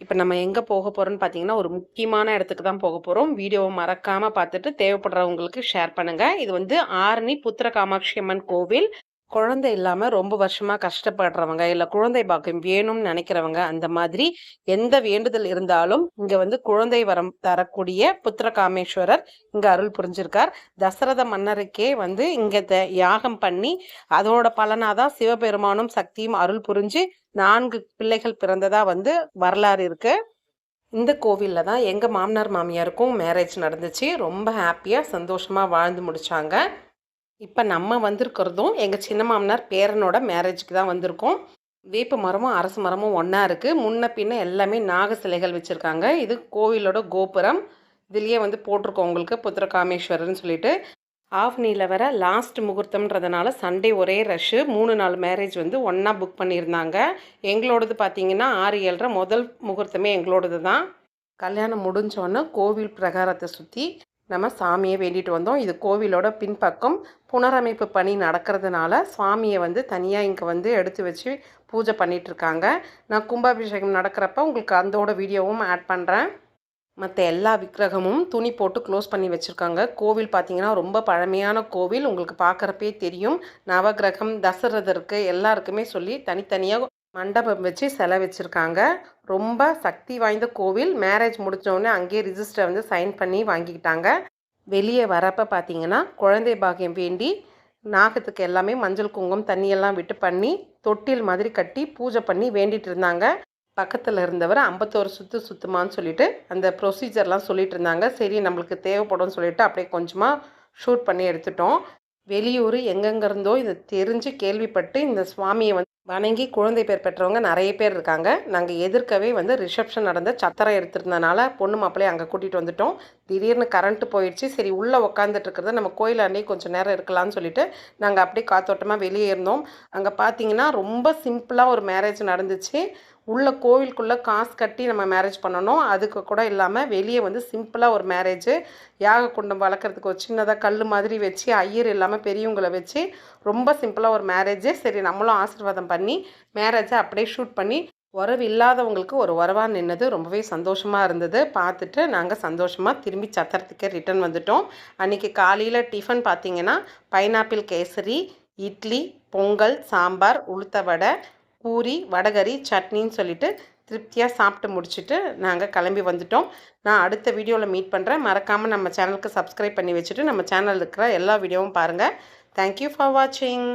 இப்போ நம்ம எங்கே போக போகிறோம்னு பார்த்தீங்கன்னா ஒரு முக்கியமான இடத்துக்கு தான் போக போகிறோம் வீடியோவை மறக்காமல் பார்த்துட்டு தேவைப்படுறவங்களுக்கு ஷேர் பண்ணுங்கள் இது வந்து ஆரணி புத்திர காமாட்சி அம்மன் கோவில். குழந்தை இல்லாமல் ரொம்ப வருஷமாக கஷ்டப்படுறவங்க இல்லை குழந்தை பாக்கியம் வேணும்னு நினைக்கிறவங்க அந்த மாதிரி எந்த வேண்டுதல் இருந்தாலும் இங்கே வந்து குழந்தை வரம் தரக்கூடிய புத்திர காமேஸ்வரர் இங்கே அருள் புரிஞ்சிருக்கார். தசரத மன்னருக்கே வந்து இங்கே யாகம் பண்ணி அதோட பலனாக தான் சிவபெருமானும் சக்தியும் அருள் புரிஞ்சு நான்கு பிள்ளைகள் பிறந்ததா வந்து வரலாறு இருக்கு. இந்த கோவிலில் தான் எங்கள் மாமனார் மாமியாருக்கும் மேரேஜ் நடந்துச்சு. ரொம்ப ஹாப்பியாக சந்தோஷமாக வாழ்ந்து முடித்தாங்க இப்போ நம்ம வந்திருக்கிறதும் எங்கள் சின்ன மாமனார் பேரனோட மேரேஜுக்கு தான் வந்திருக்கோம். வேப்ப மரமும் அரசு மரமும் ஒன்றா இருக்குது முன்ன பின்ன எல்லாமே நாக சிலைகள் வச்சுருக்காங்க. இது கோவிலோட கோபுரம். இதுலேயே வந்து போட்டிருக்கோம் உங்களுக்கு புத்திர காமேஸ்வரர்னு சொல்லிட்டு. ஆஃப்னியில் வர லாஸ்ட் முகூர்த்தம்ன்றதுனால சண்டே ஒரே ரஷ்ஷு மூணு நாலு மேரேஜ் வந்து ஒன்றா புக் பண்ணியிருந்தாங்க. எங்களோடது பார்த்தீங்கன்னா ஆறு ஏழரை. முதல் முகூர்த்தமே எங்களோடது தான் கல்யாணம் முடிஞ்சோன்னே கோவில் பிரகாரத்தை சுற்றி நம்ம சாமியை வேண்டிட்டு வந்தோம். இது கோவிலோட பின்பக்கம். புனரமைப்பு பணி நடக்கிறதுனால சுவாமியை வந்து தனியாக இங்கே வந்து எடுத்து வச்சு பூஜை பண்ணிகிட்ருக்காங்க நான் கும்பாபிஷேகம் நடக்கிறப்ப உங்களுக்கு அந்தோட வீடியோவும் ஆட் பண்ணுறேன் மற்ற எல்லா விக்கிரகமும் துணி போட்டு க்ளோஸ் பண்ணி வச்சுருக்காங்க. கோவில் பார்த்திங்கன்னா ரொம்ப பழமையான கோவில். உங்களுக்கு பார்க்குறப்பே தெரியும். நவகிரகம் தசரதருக்கு எல்லாருக்குமே சொல்லி தனித்தனியாக மண்டபம் வச்சு செலை வச்சுருக்காங்க ரொம்ப சக்தி வாய்ந்த கோவில். மேரேஜ் முடித்தோடனே அங்கேயே ரிஜிஸ்டர் வந்து சைன் பண்ணி வாங்கிக்கிட்டாங்க. வெளியே வரப்போ பார்த்தீங்கன்னா குழந்தை பாகியம் வேண்டி நாகத்துக்கு எல்லாமே மஞ்சள் குங்குமம் தண்ணியெல்லாம் விட்டு பண்ணி தொட்டில் மாதிரி கட்டி பூஜை பண்ணி வேண்டிகிட்டு இருந்தாங்க. பக்கத்தில் இருந்தவர் ஐம்பத்தோரு சுற்று சுத்தமானு சொல்லிட்டு அந்த ப்ரொசீஜர்லாம் சொல்லிட்டு இருந்தாங்க. சரி நம்மளுக்கு தேவைப்படும் சொல்லிட்டு அப்படியே கொஞ்சமாக ஷூட் பண்ணி எடுத்துட்டோம். வெளியூர் எங்கெங்கே இருந்தோ இதை தெரிஞ்சு கேள்விப்பட்டு இந்த சுவாமியை வந்து வணங்கி குழந்தை பேர் பெற்றவங்க நிறைய பேர் இருக்காங்க. நாங்கள் எதிர்க்கவே வந்து ரிசப்ஷன் நடந்த சத்திரம் எடுத்திருந்தனால பொண்ணு மாப்பிள்ளையை அங்கே கூட்டிகிட்டு வந்துட்டோம். திடீர்னு கரண்ட்டு போயிடுச்சு. சரி உள்ளே உட்காந்துட்டு இருக்கிறத நம்ம கோயிலாண்டே கொஞ்சம் நேரம் இருக்கலாம்னு சொல்லிட்டு நாங்கள் அப்படியே காத்தோட்டமாக வெளியே இருந்தோம். அங்கே பார்த்தீங்கன்னா ரொம்ப சிம்பிளாக ஒரு மேரேஜ் நடந்துச்சு. உள்ள கோவிலுக்குள்ளே காசு கட்டி நம்ம மேரேஜ் பண்ணணும். அதுக்கு கூட இல்லாமல் வெளியே வந்து சிம்பிளாக ஒரு மேரேஜ் யாக குண்டம் வளர்க்குறதுக்கு ஒரு சின்னதாக கல் மாதிரி வச்சு ஐயர் இல்லாமல் பெரியவங்களை வச்சு ரொம்ப சிம்பிளாக ஒரு மேரேஜ் சரி நம்மளும் ஆசீர்வாதம் பண்ணி மேரேஜை அப்படியே ஷூட் பண்ணி உறவு இல்லாதவங்களுக்கு ஒரு உறவாக நின்னது ரொம்பவே சந்தோஷமாக இருந்தது. பார்த்துட்டு நாங்கள் சந்தோஷமாக திரும்பி சத்திரத்துக்கே ரிட்டர்ன் வந்துட்டோம். அன்றைக்கி காலையில் டிஃபன் பார்த்திங்கன்னா பைனாப்பிள் கேசரி இட்லி பொங்கல் சாம்பார் உளுத்த வடை பூரி வடகரி சட்னின்னு சொல்லிட்டு திருப்தியாக சாப்பிட்டு முடிச்சுட்டு நாங்கள் கிளம்பி வந்துட்டோம். நான் அடுத்த வீடியோவில் மீட் பண்ணுறேன் மறக்காமல் நம்ம சேனலுக்கு சப்ஸ்கிரைப் பண்ணி வச்சுட்டு நம்ம சேனலில் இருக்கிற எல்லா வீடியோவும் பாருங்கள் தேங்க்யூ ஃபார் வாட்சிங்